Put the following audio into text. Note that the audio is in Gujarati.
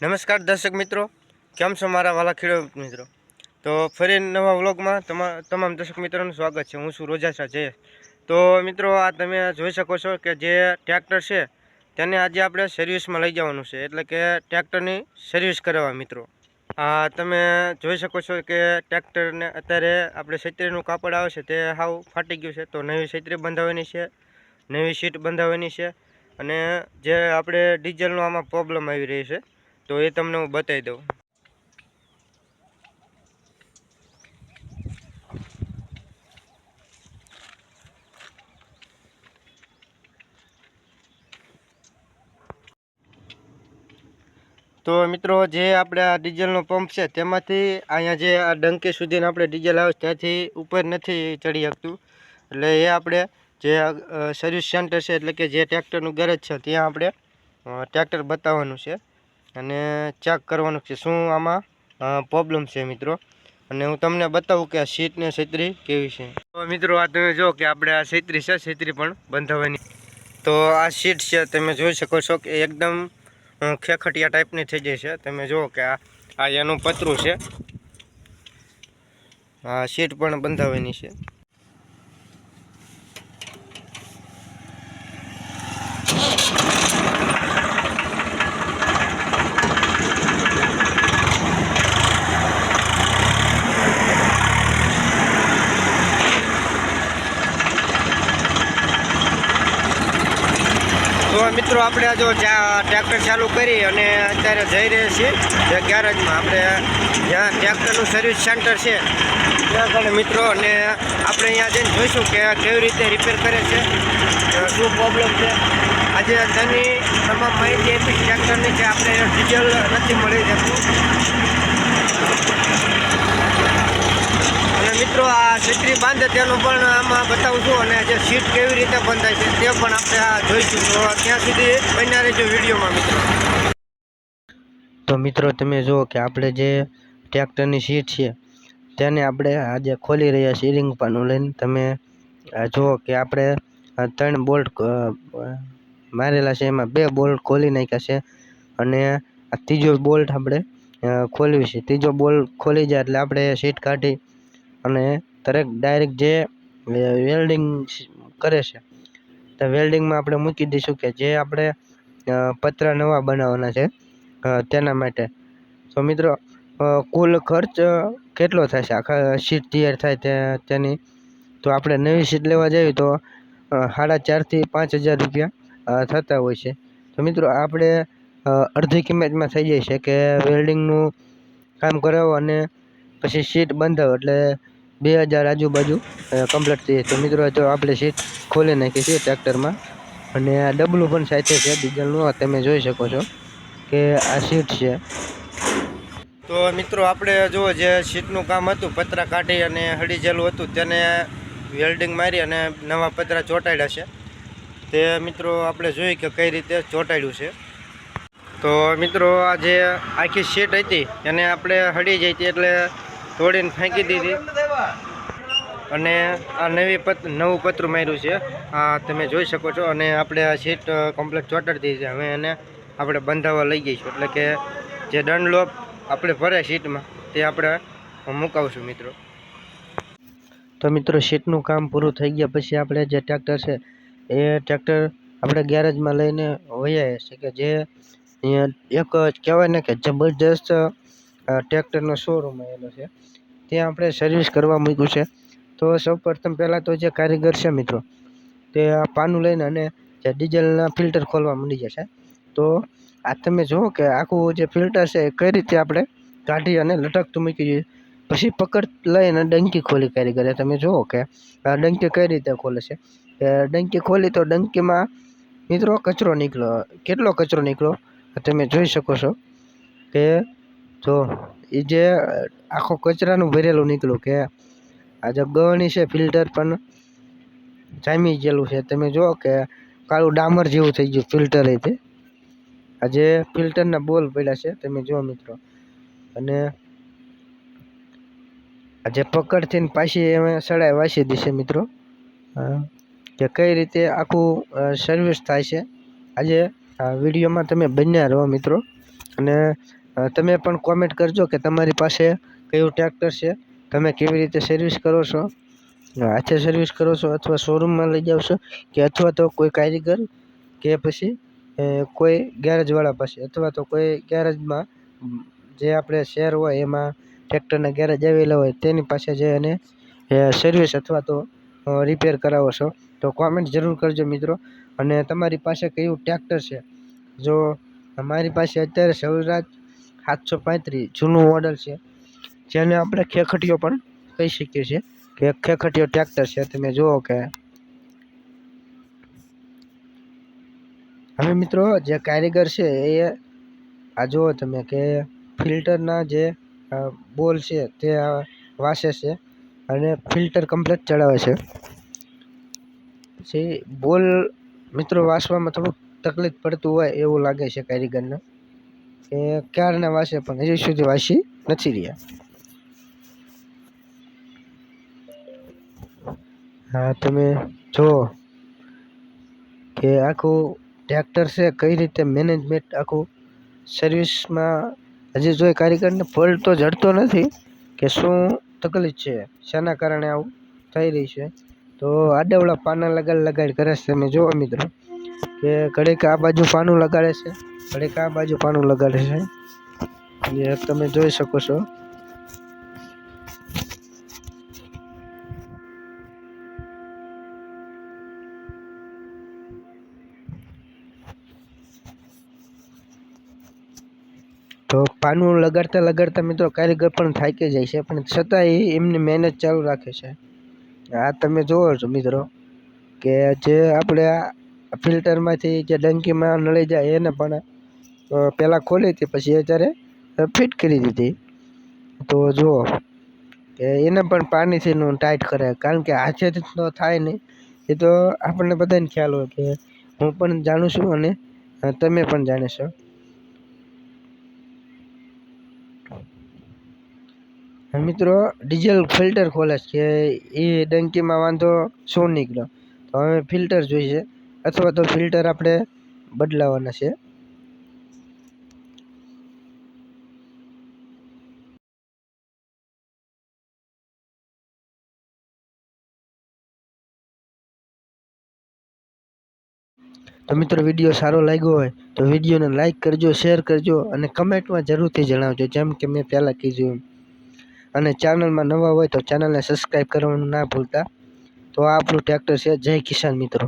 નમસ્કાર દર્શક મિત્રો, કેમ છો મારા વાલા ખેડૂત મિત્રો? તો ફરી નવા વ્લોગમાં તમા, તમામ દર્શક મિત્રોનું સ્વાગત છે. હું છું રોજાસા જયેશ તો મિત્રો, આ તમે જોઈ શકો છો કે જે ટ્રેક્ટર છે, તેને આજે આપણે સર્વિસમાં લઈ જવાનું છે. એટલે કે ટ્રેક્ટરની સર્વિસ કરાવવા મિત્રો. આ તમે જોઈ શકો છો કે ટ્રેક્ટરને અત્યારે આપણે છત્રીનું કાપડ આવે છે તે હાવ ફાટી ગયું છે. તો નવી છત્રી બંધાવવાની છે, નવી સીટ બંધાવવાની છે અને જે આપણે ડીઝલનો આમાં પ્રોબ્લેમ આવી રહી છે. તો એ તમને હું બતાવી દઉં. તો મિત્રો, જે આપણે આ ડીઝલનો પંપ છે, તેમાંથી અહીંયા જે આ ડંકી સુધીને આપણે ડીઝલ આવે ત્યાંથી ઉપર નથી ચડી શકતું. એટલે એ આપણે જે સર્વિસ સેન્ટર છે, એટલે કે જે ટ્રેક્ટરનું ગેરેજ છે, ત્યાં આપણે ટ્રેક્ટર બતાવવાનું છે. અને ચેક કરવાનું છે. શું આમાં પ્રોબ્લેમ છે મિત્રો? અને હું તમને બતાવું કે આ સીટ ને છત્રી કેવી છે. તો મિત્રો, આ તમે જો કે આપણે આ છત્રી છે, છત્રી પણ બંધાવવાની તો આ સીટ છે, તમે જોઈ શકો છો કે એકદમ ખેખટિયા ટાઈપની થઈ જાય છે. તમે જુઓ કે આ આ એનું પતરું છે. આ સીટ પણ બંધાવવાની છે તો મિત્રો, આપણે આ જો ટ્રેક્ટર ચાલુ કરી અને અત્યારે જઈ રહ્યા છીએ ગેરેજમાં. આપણે જ્યાં ટ્રેક્ટરનું સર્વિસ સેન્ટર છે, ત્યાં આગળ મિત્રો, અને આપણે અહીંયા જઈને જોઈશું કે કેવી રીતે રિપેર કરે છે. શું પ્રોબ્લેમ છે. આજે તેની તમામ માહિતી આપી ટ્રેક્ટરની કે આપણે ડીઝલ નથી મળી શકતું. અને મિત્રો, આ છત્રી બાંધે તેનું પણ આમાં બતાવું છું અને જે સીટ કેવી રીતે બંધાય છે તે પણ આપણે આ જોઈશું. તો ત્યાં સુધી બન્યા રહેજો વિડીયોમાં, મિત્રો. તો મિત્રો, તમે જુઓ કે આપણે જે ટ્રેક્ટરની સીટ છે, તેને આપણે આજે ખોલી રહ્યા છીએ રિંગ પાનું લઈને. તમે જુઓ કે આપણે ત્રણ બોલ્ટ મારેલા છે. એમાં બે બોલ્ટ ખોલી નાખ્યા છે અને આ ત્રીજો બોલ્ટ આપણે ખોલવી છે. ત્રીજો બોલ ખોલી જાય એટલે આપણે સીટ કાઢી અને દરેક ડાયરેક્ટ જે વેલ્ડિંગ કરે છે, તો વેલ્ડિંગમાં આપણે મૂકી દઈશું કે જે આપણે પતરા નવા બનાવવાના છે તેના માટે. તો મિત્રો કુલ ખર્ચ કેટલો થશે આખા સીટ તૈયાર થાય તેની? તો આપણે નવી સીટ લેવા જઈએ તો સાડા ચારથી પાંચ હજાર રૂપિયા થતા હોય છે. તો મિત્રો, આપણે અડધી કિંમતમાં થઈ જાય છે કે વેલ્ડિંગનું કામ કરાવો અને પછી સીટ બંધાવો એટલે બે હજાર આજુબાજુ કમ્પ્લીટ થઈ જાય. તો મિત્રો, જો આપણે સીટ ખોલી નાખી છે ટ્રેક્ટરમાં અને આ ડબલું પણ સાથે છે ડીઝલનું તમે જોઈ શકો છો કે આ સીટ છે. તો મિત્રો, આપણે જો જે સીટનું કામ હતું, પતરા કાઢી અને હળી જેલું હતું, તેને વેલ્ડિંગ મારી અને નવા પતરા ચોંટાડ્યા છે. તે મિત્રો, આપણે જોઈ કે કઈ રીતે ચોંટાડ્યું છે. તો મિત્રો આ જે આખી સીટ હતી એને આપણે હળી જઈ હતી એટલે તોડીને ફેંકી દીધી. અને આ નવી પત, નવું પતરું માર્યું છે. આ તમે જોઈ શકો છો અને આપણે આ સીટ કમ્પ્લીટ ચોંટાડી દીધી છે. હવે એને આપણે બંધાવવા લઈ જઈશું. એટલે કે જે દંડલોપ આપણે ભરે સીટમાં તે આપણે મુકાવશું મિત્રો. તો મિત્રો સીટનું કામ પૂરું થઈ ગયા પછી આપણે જે ટ્રેક્ટર છે, એ ટ્રેક્ટર આપણે ગેરેજમાં લઈને વયા છે કે જે એક કહેવાય ને કે જબરજસ્ત ટ્રેક્ટરનો શોરૂમ આવેલો છે. ત્યાં આપણે સર્વિસ કરવા મૂક્યું છે તો સૌપ્રથમ પહેલાં તો જે કારીગર છે મિત્રો, તે આ પાનું લઈને અને જે ડીઝલના ફિલ્ટર ખોલવા માંડી જશે. તો આ તમે જુઓ કે આખું જે ફિલ્ટર છે એ કઈ રીતે આપણે કાઢી અને લટકતું મૂકી જોઈએ પછી પકડ લઈને ડંકી ખોલી કારીગરે. તમે જુઓ કે ડંકી કઈ રીતે ખોલે છે. ડંકી ખોલી તો ડંકીમાં મિત્રો કચરો નીકળ્યો. કેટલો કચરો નીકળ્યો? તમે જોઈ શકો છો કે જો એ જે આખો કચરાનું ભરેલું નીકળ્યું કે આ જે ગવણી છે ફિલ્ટર પણ જામી ગયેલું છે. તમે જુઓ કે કાળું ડામર જેવું થઈ ગયું ફિલ્ટર તે આ જે ફિલ્ટરના બોલ પડ્યા છે, તમે જુઓ મિત્રો. અને આ જે પકડથી પાછી અમે સડાઈ વાસી દેશે મિત્રો. કે કઈ રીતે આખું સર્વિસ થાય છે. આજે વિડીયોમાં તમે બન્યા રહો મિત્રો. અને તમે પણ કોમેન્ટ કરજો કે તમારી પાસે કયું ટ્રેક્ટર છે, તમે કેવી રીતે સર્વિસ કરો છો હાથે સર્વિસ કરો છો અથવા શોરૂમમાં લઈ જાઓ છો કે અથવા તો કોઈ કારીગર કે પછી કોઈ ગેરેજવાળા પાસે અથવા તો કોઈ ગેરેજમાં જે આપણે શેર હોય એમાં ટ્રેક્ટરના ગેરેજ આવેલા હોય તેની પાસે જઈ અને સર્વિસ અથવા તો રિપેર કરાવો છો. તો કોમેન્ટ જરૂર કરજો મિત્રો. અને તમારી પાસે કયું ટ્રેક્ટર છે? જો અમારી પાસે અત્યારે સૌરાજ સાતસો પાંત્રીસ જૂનું મોડલ છે, જેને આપણે ખેખટીયો પણ કહી શકીએ છીએ કે ખેખટીયો ટ્રેક્ટર છે. તમે જુઓ કે હવે મિત્રો જે કારીગર છે એ આ જુઓ તમે કે ફિલ્ટરના જે બોલ છે તે વાસે છે અને ફિલ્ટર કમ્પ્લીટ ચડાવે છે. પછી બોલ મિત્રો વાસવામાં થોડુંક તકલીફ પડતું હોય એવું લાગે છે કારીગરને. કે ક્યારના વાસે પણ હજી સુધી વાસી નથી રહ્યા. હા, તમે જુઓ કે આખું ટ્રેક્ટર છે, કઈ રીતે મેનેજમેન્ટ આખું સર્વિસમાં હજી જો કારીગરને ફોલ્ટ તો જડતો નથી, કે શું તકલીફ છે? શેના કારણે આવું થઈ રહી છે? તો આડાવડા પાના લગાડ લગાડ કરે છે તમે જુઓ મિત્રો, કે ઘડીક આ બાજુ પાનું લગાડે છે, ઘડીક આ બાજુ પાનું લગાડે છે. જે તમે જોઈ શકો છો. તો પાનું લગાડતા લગાડતા મિત્રો કારીગર પણ થાકી જાય છે, પણ છતાંય એમની મહેનત ચાલુ રાખે છે. આ તમે જુઓ છો મિત્રો કે જે આપણે ફિલ્ટરમાંથી જે ડંકીમાં નળી જાય એને પણ પહેલાં ખોલી હતી, પછી અત્યારે ફિટ કરી દીધી. તો જુઓ કે એને પણ પાણીથી ટાઈટ કરે કારણ કે હાથેથી તો થાય નહીં એ તો આપણને બધાને ખ્યાલ હોય કે હું પણ જાણું છું અને તમે પણ જાણો છો હવે મિત્રો ડીઝલ ફિલ્ટર ખોલે છે કે એ ડંકીમાં વાંધો શું નીકળ્યો તો હવે ફિલ્ટર જોઈએ અથવા તો ફિલ્ટર આપણે બદલાવાના છે. તો મિત્રો, વીડિયો સારો લાગ્યો હોય તો વિડીયોને લાઇક કરજો શેર કરજો અને કમેન્ટમાં જરૂરથી જણાવજો, જેમ કે મેં પહેલાં કીધું અને ચેનલમાં નવા હોય તો ચેનલને સબસ્ક્રાઈબ કરવાનું ના ભૂલતા. તો આ આપણું ટ્રેક્ટર છે. જય કિસાન મિત્રો.